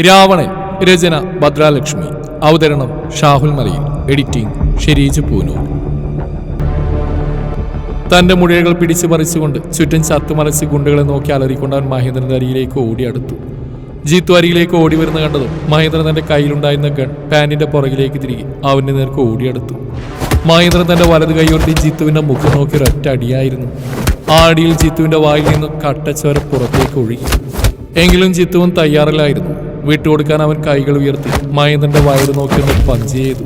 രാവണൻ രചന ഭദ്രാലക്ഷ്മി. അവതരണം ഷാഹുൽ മലയിൽ. എഡിറ്റിംഗ് ഷെരീജ് പൂനൂർ. തന്റെ മുഴകൾ പിടിച്ചു പറിച്ചുകൊണ്ട് ചുറ്റും ചത്തുമലച്ച് ഗുണ്ടകളെ നോക്കി അലറിക്കൊണ്ട് അവൻ മഹേന്ദ്രന്റെ അരിയിലേക്ക് ഓടി അടുത്തു. ജീത്തു അരികിലേക്ക് ഓടി വരുന്ന കണ്ടതും മഹേന്ദ്രൻ തന്റെ കയ്യിലുണ്ടായിരുന്ന ഗൺ പാന്റിന്റെ പുറകിലേക്ക് തിരികെ അവന്റെ നേർക്ക് ഓടിയെടുത്തു മഹേന്ദ്രൻ തന്റെ വലത് കൈയോട്ടി ജീത്തുവിന്റെ മുഖം നോക്കി ഒരൊറ്റ അടിയായിരുന്നു. ആ അടിയിൽ ജീത്തുവിന്റെ വായിൽ നിന്ന് കട്ടച്ചോര പുറത്തേക്ക് ഒഴുകി. എങ്കിലും ജിത്തുവും തയ്യാറില്ലായിരുന്നു. വിട്ടുകൊടുക്കാൻ അവൻ കൈകൾ ഉയർത്തി മഹേന്ദ്രന്റെ വയറ് നോക്കി ഒന്ന് പഞ്ച് ചെയ്തു.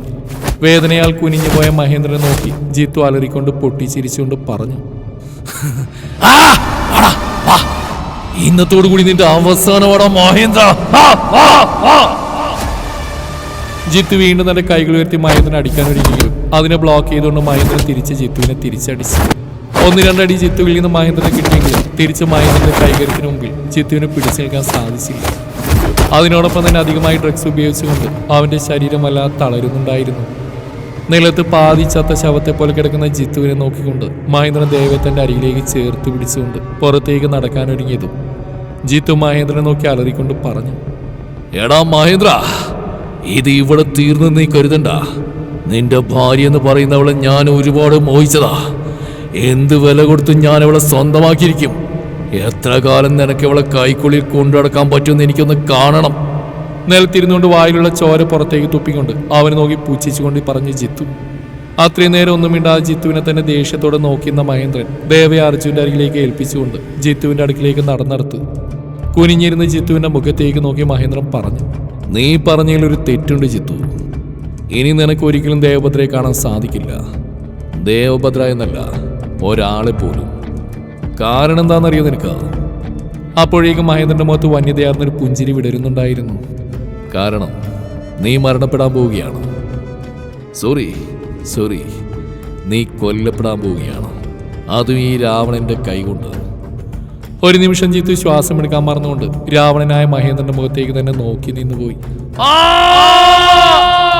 വേദനയാൽ കുനിഞ്ഞുപോയ മഹേന്ദ്രനെ നോക്കി ജിത്തു അലറിക്കൊണ്ട് പൊട്ടിച്ചിരിച്ചുകൊണ്ട് പറഞ്ഞു. ഇന്നത്തോടുകൂടി നിന്റെ അവസാനമാണ് മഹേന്ദ്ര. ആ, ആ, ആ." ജിത്തു വീണ്ടും തന്റെ കൈകൾ ഉയർത്തി മഹേന്ദ്രൻ അടിക്കാൻ ഒരുങ്ങിയെങ്കിലും അതിനെ ബ്ലോക്ക് ചെയ്തുകൊണ്ട് മഹേന്ദ്രൻ തിരിച്ച് ജിത്തുവിനെ തിരിച്ചടിച്ചു. ഒന്ന് രണ്ടടി ജിത്തുവിൽ നിന്ന് മഹേന്ദ്രനെ കിട്ടിയെങ്കിലും തിരിച്ച് മഹേന്ദ്രന്റെ കൈകരത്തിന് മുമ്പിൽ ജിത്തുവിനെ പിടിച്ചു നിൽക്കാൻ സാധിച്ചില്ല. അതിനോടൊപ്പം തന്നെ അധികമായി ഡ്രഗ്സ് ഉപയോഗിച്ചുകൊണ്ട് അവന്റെ ശരീരം വല്ലാതെ തളരുന്നുണ്ടായിരുന്നു. നിലത്ത് പാതി ചത്ത ശവത്തെ പോലെ കിടക്കുന്ന ജിത്തുവിനെ നോക്കിക്കൊണ്ട് മഹേന്ദ്രൻ ദേവത്തന്റെ അരികിലേക്ക് ചേർത്ത് പിടിച്ചുകൊണ്ട് പുറത്തേക്ക് നടക്കാനൊരുങ്ങിയതും ജിത്തു മഹേന്ദ്രനെ നോക്കി അലറിക്കൊണ്ട് പറഞ്ഞു എടാ മഹേന്ദ്ര ഇത് ഇവിടെ തീർന്നു നീ കരുതണ്ട. നിന്റെ ഭാര്യ എന്ന് പറയുന്നവളെ ഞാൻ ഒരുപാട് മോഹിച്ചതാ. എന്ത് വില കൊടുത്തും ഞാൻ അവളെ സ്വന്തമാക്കിയിരിക്കും. എത്ര കാലം നിനക്ക് ഇവളെ കൈക്കുള്ളിൽ കൊണ്ടുനടക്കാൻ പറ്റുമെന്ന് എനിക്കൊന്ന് കാണണം. നിലത്തിരുന്നുകൊണ്ട് വായിലുള്ള ചോര പുറത്തേക്ക് തുപ്പിക്കൊണ്ട് അവനെ നോക്കി പുച്ഛിച്ചുകൊണ്ട് പറഞ്ഞു ജിത്തു. അത്രയും നേരം ഒന്നും മിണ്ടാതെ ജിത്തുവിനെ തന്നെ ദേഷ്യത്തോടെ നോക്കിയിരുന്ന മഹേന്ദ്രൻ ദേവയെ അർജുന്റെ അരികിലേക്ക് ഏൽപ്പിച്ചുകൊണ്ട് ജിത്തുവിന്റെ അടുക്കിലേക്ക് നടന്നെടുത്തു കുനിഞ്ഞിരുന്ന് ജിത്തുവിന്റെ മുഖത്തേക്ക് നോക്കി മഹേന്ദ്രൻ പറഞ്ഞു നീ പറഞ്ഞതിൽ ഒരു തെറ്റുണ്ട് ജിത്തു. ഇനി നിനക്ക് ഒരിക്കലും ദേവഭദ്രയെ കാണാൻ സാധിക്കില്ല. ദേവഭദ്ര എന്നല്ല ഒരാളെ പോലും. കാരണം എന്താണെന്നറിയോ നിനക്ക്? അപ്പോഴേക്കും മഹേന്ദ്രന്റെ മുഖത്ത് വന്യതയാർന്നൊരു പുഞ്ചിരി വിടരുന്നുണ്ടായിരുന്നു. കാരണം നീ മരണപ്പെടാൻ പോവുകയാണ്. സോറി സോറി നീ കൊല്ലപ്പെടാൻ പോവുകയാണ്. അതും ഈ രാവണന്റെ കൈകൊണ്ട്. ഒരു നിമിഷം ജിത്തു ശ്വാസം എടുക്കാൻ മറന്നുകൊണ്ട് രാവണനായ മഹേന്ദ്രന്റെ മുഖത്തേക്ക് തന്നെ നോക്കി നിന്നുപോയി.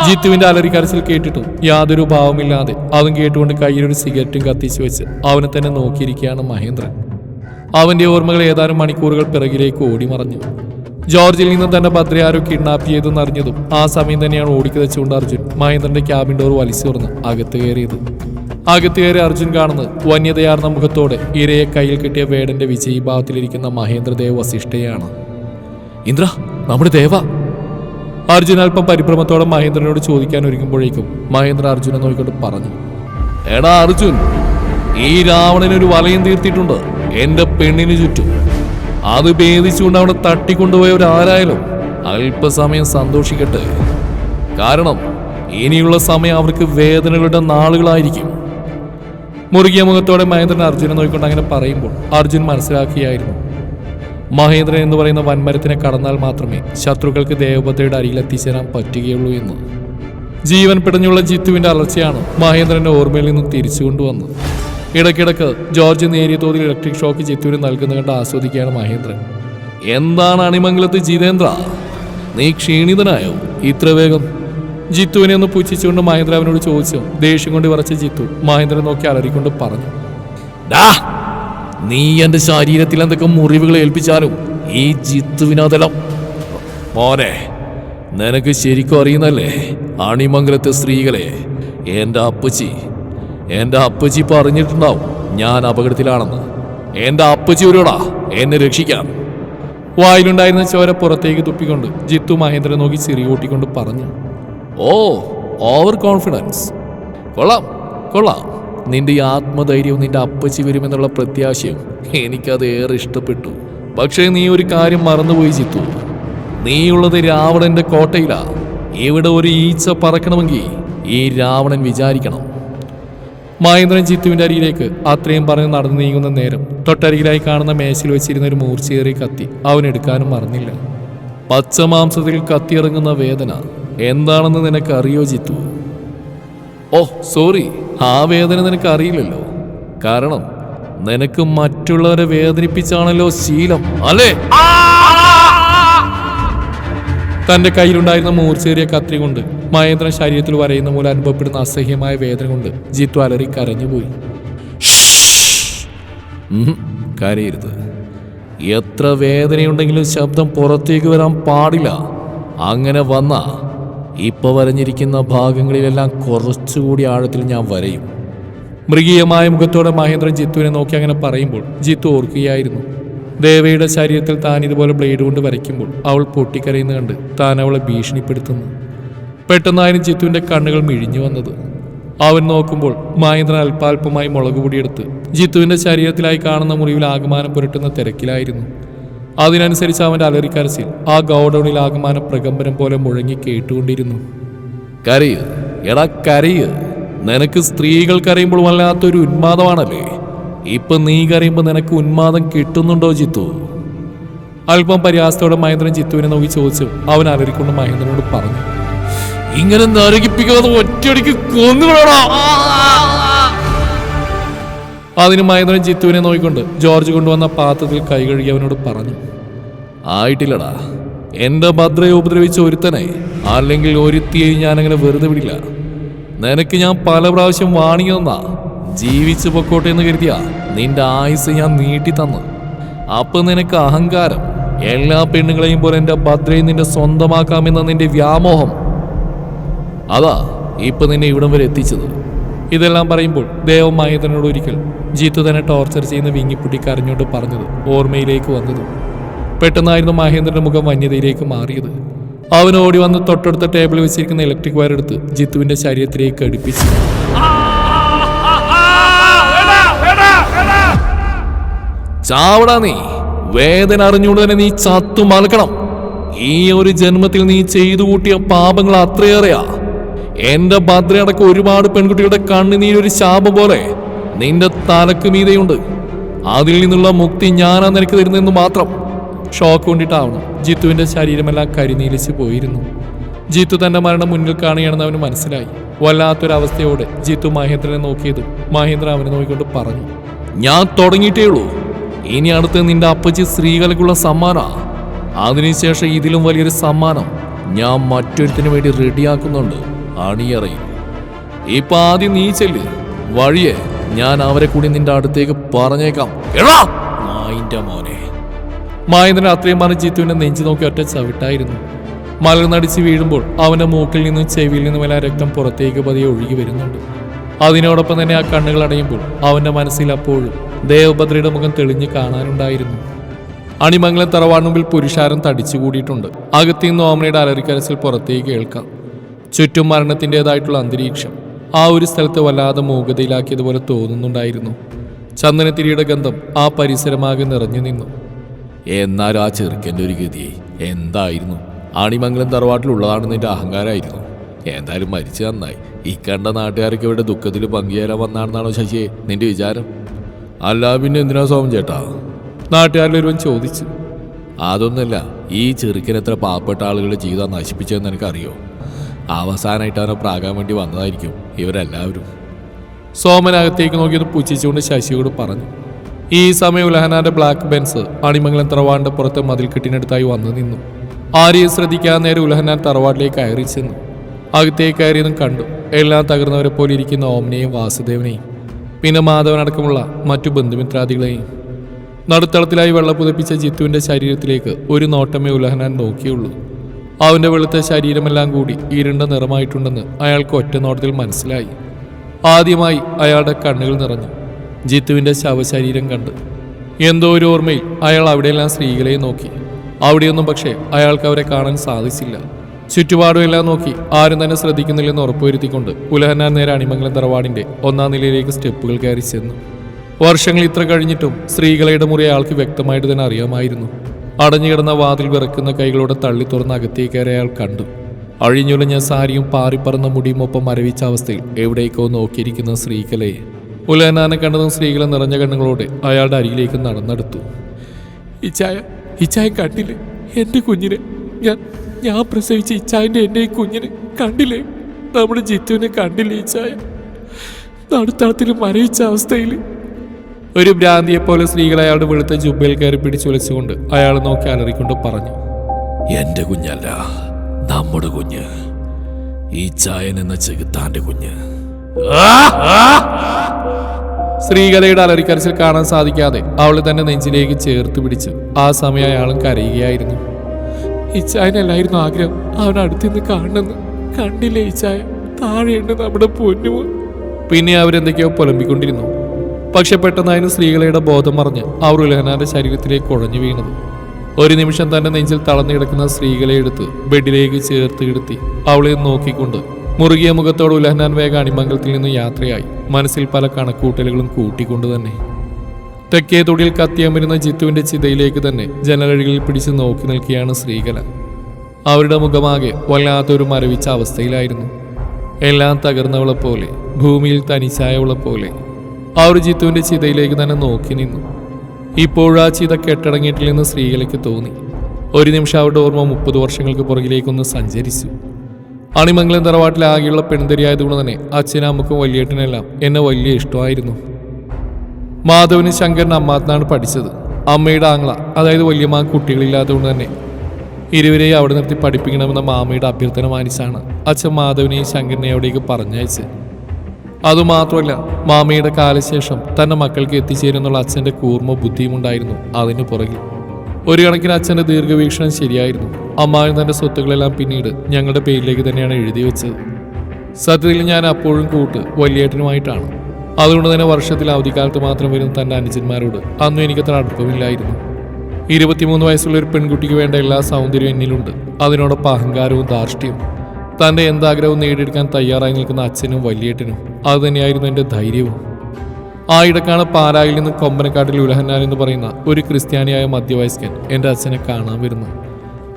ജിത്തുവിന്റെ അലറി കരച്ചിൽ കേട്ടിട്ടും യാതൊരു ഭാവമില്ലാതെ അതും കേട്ടുകൊണ്ട് കയ്യിലൊരു സിഗരറ്റും കത്തിച്ചു വെച്ച് അവനെ തന്നെ നോക്കിയിരിക്കുകയാണ് മഹേന്ദ്രൻ. അവന്റെ ഓർമ്മകൾ ഏതാനും മണിക്കൂറുകൾ പിറകിലേക്ക് ഓടിമറഞ്ഞു ജോർജിൽ നിന്ന് തന്നെ ഭദ്രയാരോ കിഡ്നാപ്പ് ചെയ്തെന്ന് അറിഞ്ഞതും ആ സമയം തന്നെയാണ് ഓടിക്കതച്ചുകൊണ്ട് അർജുൻ മഹേന്ദ്രന്റെ ക്യാബിൻ ഡോർ വലിച്ചു തുറന്ന് അകത്ത് കയറിയത്. അകത്ത് കയറി അർജുൻ കാണുന്നത് വന്യതയാർന്ന മുഖത്തോടെ ഇരയെ കയ്യിൽ കിട്ടിയ വേടന്റെ വിജയീഭാവത്തിലിരിക്കുന്ന മഹേന്ദ്രദേവ് വസിഷ്ഠയാണ്. ഇന്ദ്ര നമ്മുടെ ദേവ. അർജുൻ അല്പം പരിഭ്രമത്തോടെ മഹേന്ദ്രനോട് ചോദിക്കാൻ ഒരുങ്ങുമ്പോഴേക്കും മഹേന്ദ്ര അർജുനെ നോക്കിക്കൊണ്ട് പറഞ്ഞു എടാ അർജുൻ ഈ രാവണനൊരു വലയം തീർത്തിട്ടുണ്ട്. എന്റെ പെണ്ണിന് ചുറ്റും. അത് ഭേദിച്ചുകൊണ്ട് അവനെ തട്ടിക്കൊണ്ടുപോയവരാരായാലും അല്പസമയം സന്തോഷിക്കട്ടെ. കാരണം ഇനിയുള്ള സമയം അവർക്ക് വേദനകളുടെ നാളുകളായിരിക്കും. മുറുകിയ മുഖത്തോടെ മഹേന്ദ്രൻ അർജുനെ നോക്കിക്കൊണ്ട് അങ്ങനെ പറയുമ്പോൾ അർജുൻ മനസ്സിലാക്കിയായിരുന്നു മഹേന്ദ്രൻ എന്ന് പറയുന്ന വൻമരത്തിനെ കടന്നാൽ മാത്രമേ ശത്രുക്കൾക്ക് ദേവഭദ്രയുടെ അരിയിൽ എത്തിച്ചേരാൻ പറ്റുകയുള്ളൂ എന്ന്. ജീവൻ പിടഞ്ഞുള്ള ജിത്തുവിന്റെ അലർച്ചയാണ് മഹേന്ദ്രന്റെ ഓർമ്മയിൽ നിന്നും തിരിച്ചു കൊണ്ടുവന്നത്. ഇടയ്ക്കിടക്ക് ജോർജ് നേരിയ തോതിൽ ഇലക്ട്രിക് ഷോക്ക് ജിത്തുവിന് നൽകുന്ന കണ്ട് ആസ്വദിക്കുകയാണ് മഹേന്ദ്രൻ. എന്താണ് അണിമംഗലത്ത് ജിതേന്ദ്ര? നീ ക്ഷീണിതനായോ? ഇത്ര വേഗം? ജിത്തുവിനെ ഒന്ന് പുച്ഛിച്ചുകൊണ്ട് മഹേന്ദ്ര അവനോട് ചോദിച്ചു. ദേഷ്യം കൊണ്ട് വിറച്ച ജിത്തു മഹേന്ദ്രൻ നോക്കി അലറിക്കൊണ്ട് പറഞ്ഞു. "ഡാ, നീ എന്റെ ശരീരത്തിൽ എന്തൊക്കെ മുറിവുകൾ ഏൽപ്പിച്ചാലും ഈ ജിത്തുവിനതെല്ലാം മോനെ നിനക്ക് ശരിക്കും അറിയുന്നല്ലേ? അണിമംഗലത്തെ സ്ത്രീകളെ എന്റെ അപ്പച്ചി എന്റെ അപ്പച്ചി പറഞ്ഞിട്ടുണ്ടാവും ഞാൻ അപകടത്തിലാണെന്ന്. എന്റെ അപ്പച്ചി ഒരുടാ എന്നെ രക്ഷിക്കാം വായിലുണ്ടായിരുന്ന ചോര പുറത്തേക്ക് തുപ്പിക്കൊണ്ട് ജിത്തു മഹേന്ദ്രൻ നോക്കി ചിറി കൂട്ടിക്കൊണ്ട് പറഞ്ഞു ഓ ഓവർ കോൺഫിഡൻസ്. കൊള്ളാം കൊള്ളാം. നിന്റെ ഈ ആത്മധൈര്യവും നിന്റെ അപ്പച്ചി വരുമെന്നുള്ള പ്രത്യാശയും എനിക്കത് ഏറെ ഇഷ്ടപ്പെട്ടു. പക്ഷേ നീ ഒരു കാര്യം മറന്നുപോയി ചിത്തു. നീയുള്ളത് രാവണന്റെ കോട്ടയിലാ. ഇവിടെ ഒരു ഈച്ച പറക്കണമെങ്കിൽ ഈ രാവണൻ വിചാരിക്കണം. മഹേന്ദ്രൻ ചിത്തുവിന്റെ അരിയിലേക്ക് അത്രയും പറഞ്ഞ് നടന്നു നീങ്ങുന്ന നേരം തൊട്ടരികിലായി കാണുന്ന മേശയിൽ വെച്ചിരുന്ന ഒരു മൂർച്ചയേറിയ കത്തി അവൻ എടുക്കാനും മറന്നില്ല. പച്ചമാംസത്തിൽ കത്തിയിറങ്ങുന്ന വേദന എന്താണെന്ന് നിനക്ക് അറിയോ ജിത്തു ഓ സോറി. ആ വേദന നിനക്ക് അറിയില്ലല്ലോ കാരണം നിനക്ക് മറ്റുള്ളവരെ വേദനിപ്പിച്ചാണല്ലോ ശീലം അല്ലേ? തന്റെ കയ്യിലുണ്ടായിരുന്ന മൂർച്ചേറിയ കത്രി കൊണ്ട് മഹേന്ദ്രൻ ശരീരത്തിൽ വരയുന്ന മൂലം അനുഭവപ്പെടുന്ന അസഹ്യമായ വേദന കൊണ്ട് ജിത്തു അലറി കരഞ്ഞുപോയി. കരയരുത്. എത്ര വേദനയുണ്ടെങ്കിലും ശബ്ദം പുറത്തേക്ക് വരാൻ പാടില്ല. അങ്ങനെ വന്ന ഇപ്പൊ വരഞ്ഞിരിക്കുന്ന ഭാഗങ്ങളിലെല്ലാം കുറച്ചുകൂടി ആഴത്തിൽ ഞാൻ വരയും. മൃഗീയമായ മുഖത്തോടെ മഹേന്ദ്രൻ ജിത്തുവിനെ നോക്കി അങ്ങനെ പറയുമ്പോൾ ജിത്തു ഓർക്കുകയായിരുന്നു. ദേവയുടെ ശരീരത്തിൽ താൻ ഇതുപോലെ ബ്ലേഡ് കൊണ്ട് വരയ്ക്കുമ്പോൾ അവൾ പൊട്ടിക്കരയുന്ന കണ്ട് താൻ അവളെ ഭീഷണിപ്പെടുത്തുന്നു. പെട്ടെന്നായിരുന്നു ജിത്തുവിന്റെ കണ്ണുകൾ മിഴിഞ്ഞു വന്നത്. അവൻ നോക്കുമ്പോൾ മഹേന്ദ്രൻ അല്പാൽപമായി മുളക് പൊടിയെടുത്ത് ജിത്തുവിന്റെ ശരീരത്തിലായി കാണുന്ന മുറിവിൽ ആകമാനം പുരട്ടുന്ന തിരക്കിലായിരുന്നു. അതിനനുസരിച്ച് അവന്റെ അലറിക്കരച്ചിൽ ആ ഗൗഡൗണിൽ ആകമാനം പ്രകമ്പനം പോലെ മുഴങ്ങി കേട്ടുകൊണ്ടിരുന്നു. കരയ്. എടാ കരയ്. നിനക്ക് സ്ത്രീകൾ കരയുമ്പോൾ വല്ലാത്തൊരു ഉന്മാദമാണല്ലേ? ഇപ്പൊ നീ കരയുമ്പോൾ നിനക്ക് ഉന്മാദം കിട്ടുന്നുണ്ടോ ജിത്തു? അല്പം പരിഹാസത്തോടെ മഹേന്ദ്രൻ ജിത്തുവിനെ നോക്കി ചോദിച്ചു. അവൻ അലറിക്കൊണ്ട് മഹേന്ദ്രനോട് പറഞ്ഞു. ഇങ്ങനെ നരകിപ്പിക്കാതെ ഒറ്റയടിക്ക് കൊന്നുവിടടാ അതിന് മഹേന്ദ്രൻ ജിത്തുവിനെ നോക്കിക്കൊണ്ട് ജോർജ് കൊണ്ടുവന്ന പാത്രത്തിൽ കൈ കഴുകി അവനോട് പറഞ്ഞു ആയിട്ടില്ലടാ. എന്റെ ഭദ്രയെ ഉപദ്രവിച്ച ഒരുത്തനെ അല്ലെങ്കിൽ ഒരുത്തിയെ അങ്ങനെ വെറുതെ വിടില്ല. നിനക്ക് ഞാൻ പല പ്രാവശ്യം വാണിങ്ങി തന്നാ. ജീവിച്ചു പൊക്കോട്ടെ എന്ന് കരുതിയ നിന്റെ ആയുസ് ഞാൻ നീട്ടി തന്നു. അപ്പൊ നിനക്ക് അഹങ്കാരം എല്ലാ പെണ്ണുങ്ങളെയും പോലെ എന്റെ ഭദ്രയെ നിന്റെ സ്വന്തമാക്കാമെന്ന നിന്റെ വ്യാമോഹം. അതാ ഇപ്പൊ നിന്നെ ഇവിടം വരെ എത്തിച്ചത്. ഇതെല്ലാം പറയുമ്പോൾ ദേവം മഹേന്ദ്രനോട് ഒരിക്കൽ ജീത്തു തന്നെ ടോർച്ചർ ചെയ്യുന്ന വിങ്ങിപ്പുട്ടി കരഞ്ഞുകൊണ്ട് പറഞ്ഞത് ഓർമ്മയിലേക്ക് വന്നത് പെട്ടെന്നായിരുന്നു മഹേന്ദ്രന്റെ മുഖം വന്യതയിലേക്ക് മാറിയത്. അവൻ ഓടി വന്ന് തൊട്ടടുത്ത ടേബിളിൽ വെച്ചിരിക്കുന്ന ഇലക്ട്രിക് വയർ എടുത്ത് ജിത്തുവിന്റെ ശരീരത്തിലേക്ക് അടുപ്പിച്ചു. ചാവടാ നീ. വേദന അറിഞ്ഞുകൊണ്ട് തന്നെ നീ ചത്തു മലക്കണം ഈ ഒരു ജന്മത്തിൽ നീ ചെയ്തു കൂട്ടിയ പാപങ്ങൾ അത്രയേറെയാ. എന്റെ ഭദ്രയടക്കം ഒരുപാട് പെൺകുട്ടികളുടെ കണ്ണുനീരൊരു ശാപം പോലെ നിന്റെ തലക്ക് മീതയുണ്ട്. അതിൽ നിന്നുള്ള മുക്തി ഞാനാ നിനക്ക് തരുന്നതെന്ന് മാത്രം ഷോക്ക് കൊണ്ടിട്ടാവണം. ജിത്തുവിന്റെ ശരീരമെല്ലാം കരിനീലിച്ച് പോയിരുന്നു. ജിത്തു തന്റെ മരണം മുന്നിൽ കാണുകയാണെന്ന് അവന് മനസ്സിലായി. വല്ലാത്തൊരവസ്ഥയോടെ ജിത്തു മഹേന്ദ്രനെ നോക്കിയത് മഹേന്ദ്ര അവനെ നോക്കിക്കൊണ്ട് പറഞ്ഞു ഞാൻ തുടങ്ങിയിട്ടേ ഉള്ളൂ. ഇനി അടുത്ത് നിന്റെ അപ്പച്ചി സ്ത്രീകൾക്കുള്ള സമ്മാനാ. അതിനുശേഷം ഇതിലും വലിയൊരു സമ്മാനം ഞാൻ മറ്റൊരുത്തിനു വേണ്ടി റെഡിയാക്കുന്നുണ്ട് അണിയറയിൽ ഇപ്പൊ ആദ്യം നീ ചെല്ല്. വഴിയെ ഞാൻ അവരെ കൂടി നിന്റെ അടുത്തേക്ക് പറഞ്ഞേക്കാം. എടാ! മായിന്റെ മോനെ. മായന്ദ്രൻ അത്രയും പറഞ്ഞ് ജീത്തുവിനെ നെഞ്ചു നോക്കി ഒറ്റ ചവിട്ടായിരുന്നു. മലർന്നടിച്ച് വീഴുമ്പോൾ അവന്റെ മൂക്കിൽ നിന്നും ചെവിയിൽ നിന്നും എല്ലാ രക്തം പുറത്തേക്ക് പതിയെ ഒഴുകി വരുന്നുണ്ട്. അതിനോടൊപ്പം തന്നെ ആ കണ്ണുകൾ അടയുമ്പോൾ അവന്റെ മനസ്സിൽ അപ്പോഴും ദേവഭദ്രയുടെ മുഖം തെളിഞ്ഞു കാണാനുണ്ടായിരുന്നു. അണിമംഗലം തറവാട് മുമ്പിൽ പുരുഷാരം തടിച്ചുകൂടിയിട്ടുണ്ട്. അകത്തുനിന്ന് ഓമനയുടെ അലറിക്കരച്ചിൽ പുറത്തേക്ക് കേൾക്കാം ചുറ്റും മരണത്തിന്റെതായിട്ടുള്ള അന്തരീക്ഷം ആ ഒരു സ്ഥലത്ത് വല്ലാതെ മൂകതയിലാക്കിയതുപോലെ തോന്നുന്നുണ്ടായിരുന്നു. ചന്ദനത്തിരിയുടെ ഗന്ധം ആ പരിസരമാകെ നിറഞ്ഞു നിന്നു. എന്നാൽ ആ ചെറുക്കന്റെ ഒരു ഗതി. എന്തായിരുന്നു? ആണിമംഗലം തറവാട്ടിലുള്ളതാണെന്ന് എന്റെ അഹങ്കാരമായിരുന്നു എന്തായാലും മരിച്ചു നന്നായി. ഈ കണ്ട നാട്ടുകാർക്ക് ഇവിടെ ദുഃഖത്തിൽ പങ്കുചേരാൻ വന്നാണെന്നാണോ ശശിയെ? നിന്റെ വിചാരം? അല്ല പിന്നെ എന്തിനാ സോമൻ ചേട്ടാ? നാട്ടുകാരിലൊരുവൻ ചോദിച്ചു. അതൊന്നുമല്ല. ഈ ചെറുക്കൻ എത്ര പാവപ്പെട്ട ആളുകളുടെ ജീവിതം നശിപ്പിച്ചതെന്ന് എനിക്കറിയോ? അവസാനമായിട്ട് അവനെ പ്രാകാൻ വേണ്ടി വന്നതായിരിക്കും ഇവരെല്ലാവരും. സോമനകത്തേക്ക് നോക്കിയത് പുച്ഛിച്ചുകൊണ്ട് ശശിയോട് പറഞ്ഞു ഈ സമയം ഉലഹനാന്റെ ബ്ലാക്ക് ബെൻസ് അണിമംഗലം തറവാടിന്റെ പുറത്ത് മതിൽക്കെട്ടിനടുത്തായി വന്നു നിന്നു. ആരെയും ശ്രദ്ധിക്കാൻ നേരെ ഉലഹനാൻ തറവാട്ടിലേക്ക് കയറി ചെന്നു. അകത്തേക്ക് കയറിയതും കണ്ടു. എല്ലാം തകർന്നവരെ പോലെ ഇരിക്കുന്ന ഓമനെയും വാസുദേവനെയും പിന്നെ മാധവനടക്കമുള്ള മറ്റു ബന്ധുമിത്രാദികളെയും. നടുത്തളത്തിലായി വെള്ളം പുതപ്പിച്ച ജിത്തുവിന്റെ ശരീരത്തിലേക്ക് ഒരു നോട്ടമേ ഉലഹനാൻ നോക്കിയുള്ളൂ. അവന്റെ വെളുത്ത ശരീരമെല്ലാം കൂടി ഇരുണ്ട നിറമായിട്ടുണ്ടെന്ന് അയാൾക്ക് ഒറ്റ നോട്ടത്തിൽ മനസ്സിലായി. ആദ്യമായി അയാളുടെ കണ്ണുകൾ നിറഞ്ഞു. ജിത്തുവിന്റെ ശവശരീരം കണ്ട്. എന്തോ ഒരു ഓർമ്മയിൽ അയാൾ അവിടെയെല്ലാം സ്ത്രീകളെ നോക്കി. അവിടെയൊന്നും പക്ഷേ അയാൾക്ക് അവരെ കാണാൻ സാധിച്ചില്ല. ചുറ്റുപാടും എല്ലാം നോക്കി ആരും തന്നെ ശ്രദ്ധിക്കുന്നില്ലെന്ന് ഉറപ്പുവരുത്തിക്കൊണ്ട് ഉലഹനാൻ നേരെ അണിമംഗലം തറവാടിന്റെ ഒന്നാം നിലയിലേക്ക് സ്റ്റെപ്പുകൾ കയറി ചെന്നു. വർഷങ്ങൾ ഇത്ര കഴിഞ്ഞിട്ടും സ്ത്രീകളുടെ മുറി അയാൾക്ക് വ്യക്തമായിട്ട് തന്നെ അറിയാമായിരുന്നു. അടഞ്ഞുകിടന്ന വാതിൽ വിറക്കുന്ന കൈകളോടെ തള്ളി തുറന്ന് അകത്തേക്ക് അയാൾ കണ്ടു. അഴിഞ്ഞുലഞ്ഞ സാരിയും പാറിപ്പറന്ന മുടിയും ഒപ്പം മരവിച്ച അവസ്ഥയിൽ എവിടേക്കോ നോക്കിയിരിക്കുന്ന സ്ത്രീകലയെ ഉലയനാനെ കണ്ടതും സ്ത്രീകളെ നിറഞ്ഞ കണ്ണുകളോടെ അയാളുടെ അരികിലേക്ക് നടന്നെടുത്തു. ഇച്ചായ ഇച്ചായ കണ്ടില്ലേ? എന്റെ കുഞ്ഞിനെ. ഞാൻ ഞാൻ പ്രസവിച്ച ഇച്ചായന്റെ എന്റെ ഈ കുഞ്ഞിനെ കണ്ടില്ലേ? നമ്മുടെ ജിത്തുവിനെ കണ്ടില്ലേ ഇച്ചായ? നടുത്തളത്തിൽ മരവിച്ച അവസ്ഥയിൽ ഒരു ഭ്രാന്തിയെ പോലെ സ്ത്രീകൾ അയാളുടെ വെളുത്ത ജുബയിൽ കയറി പിടിച്ചുലച്ചുകൊണ്ട് അയാൾ നോക്കി അലറിക്കൊണ്ട് പറഞ്ഞു എന്റെ കുഞ്ഞല്ല നമ്മുടെ കുഞ്ഞ്. ഈ ചായൻ എന്ന ചെകുത്താന്റെ കുഞ്ഞ്. സ്ത്രീകലയുടെ അലറിക്കരച്ചിൽ കാണാൻ സാധിക്കാതെ അവൾ തന്നെ നെഞ്ചിലേക്ക് ചേർത്ത് പിടിച്ചു ആ സമയം അയാളും കരയുകയായിരുന്നു. ഇച്ചായനല്ലായിരുന്നു ആഗ്രഹം. അവൻ അടുത്തുനിന്ന് കാണണമെന്ന് കണ്ടില്ലേ ഇച്ചായ താഴെയുണ്ട് നമ്മുടെ പൊന്നു പിന്നെ അവരെന്തൊക്കെയോ പുലമ്പിക്കൊണ്ടിരുന്നു. പക്ഷെ പെട്ടെന്നായിരുന്നു സ്ത്രീകളുടെ ബോധം മറിഞ്ഞ് അവർ ഉലഹനാന്റെ ശരീരത്തിലേക്ക് കുഴഞ്ഞു വീണത്. ഒരു നിമിഷം തന്റെ നെഞ്ചിൽ തളർന്നു കിടക്കുന്ന സ്ത്രീകളെ എടുത്ത് ബെഡിലേക്ക് ചേർത്ത് കിടത്തി അവളെ നോക്കിക്കൊണ്ട് മുറുകിയ മുഖത്തോട് ഉലഹനാൻ വേഗ അണിമംഗലത്തിൽ നിന്ന് യാത്രയായി. മനസ്സിൽ പല കണക്കൂട്ടലുകളും കൂട്ടിക്കൊണ്ട് തന്നെ. തെക്കേ തൊടിയിൽ കത്തിയമരുന്ന ജിത്തുവിന്റെ ചിതയിലേക്ക് തന്നെ ജനലഴികളിൽ പിടിച്ച് നോക്കി നിൽക്കുകയാണ് ശ്രീകല അവരുടെ മുഖമാകെ വല്ലാത്തൊരു മരവിച്ച അവസ്ഥയിലായിരുന്നു. എല്ലാം തകർന്നവളെ പോലെ ഭൂമിയിൽ തനിച്ചായവളെ പോലെ അവർ ജിത്തുവിന്റെ ചിതയിലേക്ക് തന്നെ നോക്കി നിന്നു. ഇപ്പോഴാ ചിത കെട്ടടങ്ങിയിട്ടില്ലെന്ന് സ്ത്രീകൾക്ക് തോന്നി. ഒരു നിമിഷം അവരുടെ ഓർമ്മ മുപ്പത് വർഷങ്ങൾക്ക് പുറകിലേക്കൊന്ന് സഞ്ചരിച്ചു. അണിമംഗലം തറവാട്ടിലെ ആകെയുള്ള പെൺതരിയായതുകൊണ്ട് തന്നെ അച്ഛനും അമ്മക്കും വലിയേട്ടനെല്ലാം എന്നെ വലിയ ഇഷ്ടമായിരുന്നു. മാധവനും ശങ്കരൻ അമ്മാത്തനാണ് പഠിച്ചത്. അമ്മയുടെ ആങ്ങള അതായത് മാ കുട്ടികളില്ലാത്തതുകൊണ്ട് തന്നെ ഇരുവരെയും അവിടെ നിർത്തി പഠിപ്പിക്കണമെന്ന മാമയുടെ അഭ്യർത്ഥന മാനിച്ചാണ് അച്ഛൻ മാധവനെയും ശങ്കരനെയും അവിടേക്ക് പറഞ്ഞയച്ച് അതുമാത്രമല്ല മാമിയുടെ കാലശേഷം തന്റെ മക്കൾക്ക് എത്തിച്ചേരുന്നുള്ള അച്ഛന്റെ കൂർമ്മ ബുദ്ധിയുമുണ്ടായിരുന്നു അതിനു പുറകിൽ. ഒരു കണക്കിന് അച്ഛന്റെ ദീർഘവീക്ഷണം ശരിയായിരുന്നു. അമ്മാവൻ തന്റെ സ്വത്തുക്കളെല്ലാം പിന്നീട് ഞങ്ങളുടെ പേരിലേക്ക് തന്നെയാണ് എഴുതി വെച്ചത്. സത്യത്തിൽ ഞാൻ അപ്പോഴും കൂട്ട് വലിയേട്ടനുമായിട്ടാണ്. അതുകൊണ്ട് തന്നെ വർഷത്തിൽ അവധിക്കാലത്ത് മാത്രം വരുന്ന തന്റെ അനുജന്മാരോട് അന്നും എനിക്കത്ര അടുപ്പമില്ലായിരുന്നു. ഇരുപത്തിമൂന്ന് വയസ്സുള്ള ഒരു പെൺകുട്ടിക്ക് വേണ്ട എല്ലാ സൗന്ദര്യവും എന്നിലുണ്ട്. അതിനോടൊപ്പം അഹങ്കാരവും ധാർഷ്ട്യവും. തന്റെ എന്താഗ്രഹവും നേടിയെടുക്കാൻ തയ്യാറായി നിൽക്കുന്ന അച്ഛനും വലിയേട്ടനും. അത് തന്നെയായിരുന്നു എന്റെ ധൈര്യവും. ആ ഇടക്കാണ് പാലായിൽ നിന്ന് കൊമ്പനക്കാട്ടിൽ ഉലഹന്നാൻ എന്ന് പറയുന്ന ഒരു ക്രിസ്ത്യാനിയായ മധ്യവയസ്കൻ എന്റെ അച്ഛനെ കാണാൻ വരുന്നു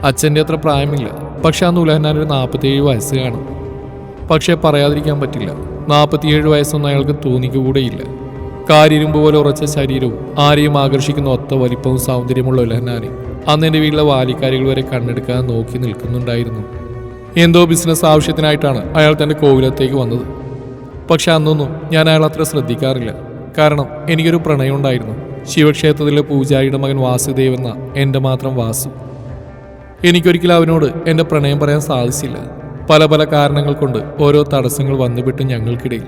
അച്ഛന്റെ അത്ര പ്രായമില്ല. പക്ഷെ അന്ന് ഉലഹന്നാൻ ഒരു നാൽപ്പത്തിയേഴ് വയസ്സ് കാണും പക്ഷേ പറയാതിരിക്കാൻ പറ്റില്ല. നാൽപ്പത്തിയേഴ് വയസ്സൊന്നും അയാൾക്ക് തോന്നിക്കുകൂടെയില്ല കാരിരുമ്പ് പോലെ ഉറച്ച ശരീരവും ആരെയും ആകർഷിക്കുന്ന ഒത്ത വലിപ്പവും സൗന്ദര്യമുള്ള ഉലഹന്നാനെ അന്ന് എന്റെ വീട്ടിലെ വാലിക്കാരികൾ വരെ കണ്ണെടുക്കാൻ നോക്കി നിൽക്കുന്നുണ്ടായിരുന്നു. എന്തോ ബിസിനസ് ആവശ്യത്തിനായിട്ടാണ് അയാൾ തന്റെ കോവിലത്തേക്ക് വന്നത്. പക്ഷെ അന്നൊന്നും ഞാൻ അയാൾ അത്ര ശ്രദ്ധിക്കാറില്ല. കാരണം എനിക്കൊരു പ്രണയം ഉണ്ടായിരുന്നു. ശിവക്ഷേത്രത്തിലെ പൂജാരിയുടെ മകൻ വാസുദേവ് എന്ന എന്റെ മാത്രം വാസു. എനിക്കൊരിക്കലും അവനോട് എന്റെ പ്രണയം പറയാൻ സാധിച്ചില്ല. പല പല കാരണങ്ങൾ കൊണ്ട് ഓരോ തടസ്സങ്ങൾ വന്നുവിട്ടു ഞങ്ങൾക്കിടയിൽ.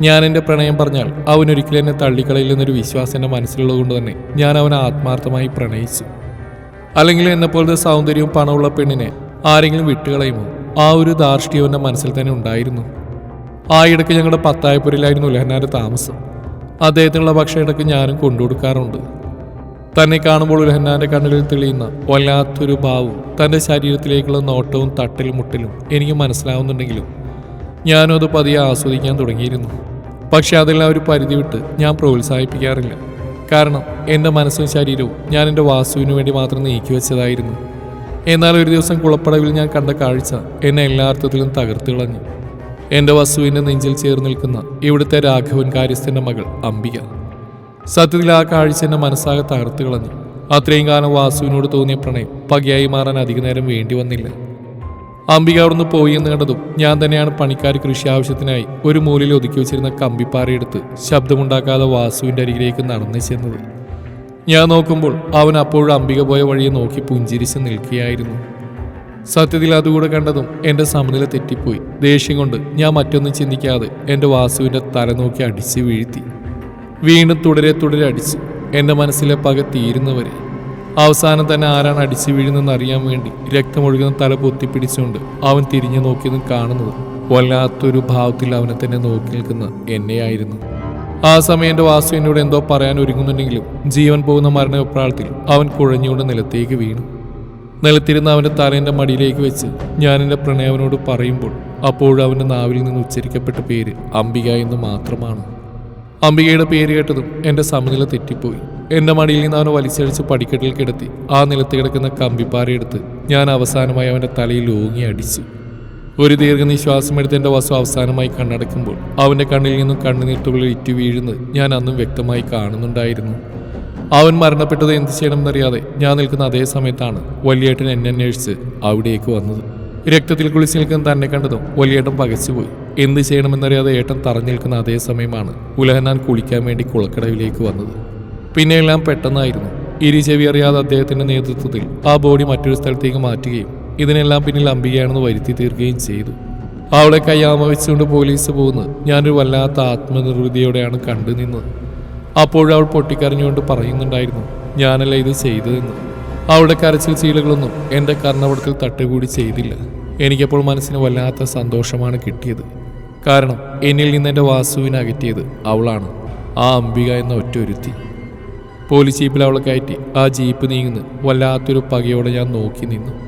ഞാൻ എന്റെ പ്രണയം പറഞ്ഞാൽ അവനൊരിക്കലും എന്നെ തള്ളിക്കളയില്ലെന്നൊരു വിശ്വാസം എന്റെ മനസ്സിലുള്ളത് തന്നെ ഞാൻ അവനെ ആത്മാർത്ഥമായി പ്രണയിച്ചു. അല്ലെങ്കിൽ എന്നെപ്പോലത്തെ സൗന്ദര്യവും പണമുള്ള പെണ്ണിനെ ആരെങ്കിലും വിട്ടുകളയുമോ? ആ ഒരു ധാർഷ്ട്യം എന്റെ മനസ്സിൽ തന്നെ ഉണ്ടായിരുന്നു. ആ ഇടയ്ക്ക് ഞങ്ങളുടെ പത്തായപ്പുരയിലായിരുന്നു ഉലഹനാന്റെ താമസം. അദ്ദേഹത്തിനുള്ള ഭക്ഷണം ഇടയ്ക്ക് ഞാനും കൊണ്ടുകൊടുക്കാറുണ്ട്. തന്നെ കാണുമ്പോൾ ഉലഹന്നാന്റെ കണ്ണിൽ തെളിയുന്ന വല്ലാത്തൊരു ഭാവവും തന്റെ ശരീരത്തിലേക്കുള്ള നോട്ടവും തട്ടലും മുട്ടലും എനിക്ക് മനസ്സിലാവുന്നുണ്ടെങ്കിലും ഞാനും അത് പതിയെ ആസ്വദിക്കാൻ തുടങ്ങിയിരുന്നു. പക്ഷെ അതെല്ലാം ഒരു പരിധി വിട്ട് ഞാൻ പ്രോത്സാഹിപ്പിക്കാറില്ല. കാരണം എന്റെ മനസ്സും ശരീരവും ഞാൻ എന്റെ വാസുവിന് വേണ്ടി മാത്രം നീക്കി വെച്ചതായിരുന്നു എന്നാൽ ഒരു ദിവസം കുളപ്പടവിൽ ഞാൻ കണ്ട കാഴ്ച എന്നെ എല്ലാർത്ഥത്തിലും തകർത്തു കളഞ്ഞു. എന്റെ വസുവിന്റെ നെഞ്ചിൽ ചേർന്ന് നിൽക്കുന്ന ഇവിടുത്തെ രാഘവൻ കാര്യസ്ഥന്റെ മകൾ അംബിക. സത്യത്തിൽ ആ കാഴ്ച എന്നെ മനസ്സാകെ തകർത്ത് കളഞ്ഞു. അത്രയും കാലം വാസുവിനോട് തോന്നിയ പ്രണയം പകയായി മാറാൻ അധിക നേരം വേണ്ടി വന്നില്ല. അംബിക അവിടുന്ന് പോയി എന്ന് കണ്ടതും ഞാൻ തന്നെയാണ് പണിക്കാർ കൃഷി ആവശ്യത്തിനായി ഒരു മൂലയിൽ ഒതുക്കി വെച്ചിരുന്ന കമ്പിപ്പാറയെടുത്ത് ശബ്ദമുണ്ടാക്കാതെ വാസുവിന്റെ അരികിലേക്ക് നടന്നു ചെന്നത്. ഞാൻ നോക്കുമ്പോൾ അവൻ അപ്പോഴും അംബിക പോയ വഴിയെ നോക്കി പുഞ്ചിരിച്ച് നിൽക്കുകയായിരുന്നു. സത്യത്തിൽ അതുകൂടെ കണ്ടതും എന്റെ സമനില തെറ്റിപ്പോയി. ദേഷ്യം കൊണ്ട് ഞാൻ മറ്റൊന്നും ചിന്തിക്കാതെ എന്റെ വാസുവിന്റെ തല നോക്കി അടിച്ച് വീഴ്ത്തി. വീണ്ടും തുടരെ തുടരെ അടിച്ച് എന്റെ മനസ്സിലെ പക തീരുന്നവരെ. അവസാനം തന്നെ ആരാണ് അടിച്ചു വീഴുന്നതെന്ന് അറിയാൻ വേണ്ടി രക്തമൊഴുകുന്ന തല പൊത്തിപ്പിടിച്ചുകൊണ്ട് അവൻ തിരിഞ്ഞു നോക്കിയതും കാണുന്നത് വല്ലാത്തൊരു ഭാവത്തിൽ അവനെ തന്നെ നോക്കി നിൽക്കുന്ന എന്നെയായിരുന്നു. ആ സമയം എന്റെ വാസു എന്നോട് എന്തോ പറയാൻ ഒരുങ്ങുന്നുണ്ടെങ്കിലും ജീവൻ പോകുന്ന മരണപ്രാളത്തിൽ അവൻ കുഴഞ്ഞുകൊണ്ട് നിലത്തേക്ക് വീണു. നിലത്തിരുന്ന അവന്റെ തലേന്റെ മടിയിലേക്ക് വെച്ച് ഞാൻ എന്റെ പ്രണയവനോട് പറയുമ്പോൾ അപ്പോഴും അവന്റെ നാവിൽ നിന്ന് ഉച്ചരിക്കപ്പെട്ട പേര് അംബിക എന്ന് മാത്രമാണ്. അംബികയുടെ പേര് കേട്ടതും എന്റെ സമനില തെറ്റിപ്പോയി. എന്റെ മടിയിൽ നിന്ന് അവനെ വലിച്ചടിച്ച് പടിക്കെട്ടിൽ കിടത്തി ആ നിലത്ത് കിടക്കുന്ന കമ്പിപ്പാറയെടുത്ത് ഞാൻ അവസാനമായി അവന്റെ തലയിൽ ഓങ്ങി അടിച്ചു. ഒരു ദീർഘനിശ്വാസം എടുത്ത് എന്റെ വസ്തു അവസാനമായി കണ്ണടക്കുമ്പോൾ അവന്റെ കണ്ണിൽ നിന്നും കണ്ണുനീട്ടുകൾ ഇറ്റു വീഴുന്നത് ഞാൻ അന്നും വ്യക്തമായി കാണുന്നുണ്ടായിരുന്നു. അവൻ മരണപ്പെട്ടത് എന്ത് ചെയ്യണമെന്നറിയാതെ ഞാൻ നിൽക്കുന്ന അതേ സമയത്താണ് വലിയേട്ടൻ എന്നെ അന്വേഷിച്ച് അവിടേക്ക് വന്നത്. രക്തത്തിൽ കുളിച്ച് നിൽക്കുന്ന തന്നെ കണ്ടതും വലിയേട്ടൻ പകച്ചുപോയി. എന്ത് ചെയ്യണമെന്നറിയാതെ ഏട്ടൻ തറഞ്ഞു നിൽക്കുന്ന അതേ സമയമാണ് ഉലഹനാൻ കുളിക്കാൻ വേണ്ടി കുളക്കടവിലേക്ക് വന്നത്. പിന്നെ എല്ലാം പെട്ടെന്നായിരുന്നു. ഇരി ചെവി അറിയാതെ അദ്ദേഹത്തിന്റെ നേതൃത്വത്തിൽ ആ ബോഡി മറ്റൊരു സ്ഥലത്തേക്ക് മാറ്റുകയും ഇതിനെല്ലാം പിന്നിൽ അംബികയാണെന്ന് വരുത്തി തീർക്കുകയും ചെയ്തു. അവളെ കയ്യാമ വെച്ചുകൊണ്ട് പോലീസ് പോകുന്നത് ഞാനൊരു വല്ലാത്ത ആത്മനിർവൃതിയോടെയാണ് കണ്ടു നിന്നത്. അപ്പോഴവൾ പൊട്ടിക്കരഞ്ഞുകൊണ്ട് പറയുന്നുണ്ടായിരുന്നു ഞാനല്ല ഇത് ചെയ്തതെന്ന്. അവളുടെ കരച്ചിൽ ചീലുകളൊന്നും എന്റെ കർണവടത്തിൽ തട്ടുകൂടി ചെയ്തില്ല. എനിക്കപ്പോൾ മനസ്സിന് വല്ലാത്ത സന്തോഷമാണ് കിട്ടിയത്. കാരണം എന്നിൽ നിന്ന് എന്റെ വാസുവിനെ അകറ്റിയത് അവളാണ് ആ അംബിക എന്ന ഒറ്റ ഒരുത്തി പോലീസ് ജീപ്പിൽ അവളെ കയറ്റി ആ ജീപ്പ് നീങ്ങുന്നു വല്ലാത്തൊരു പകയോടെ ഞാൻ നോക്കി നിന്നു.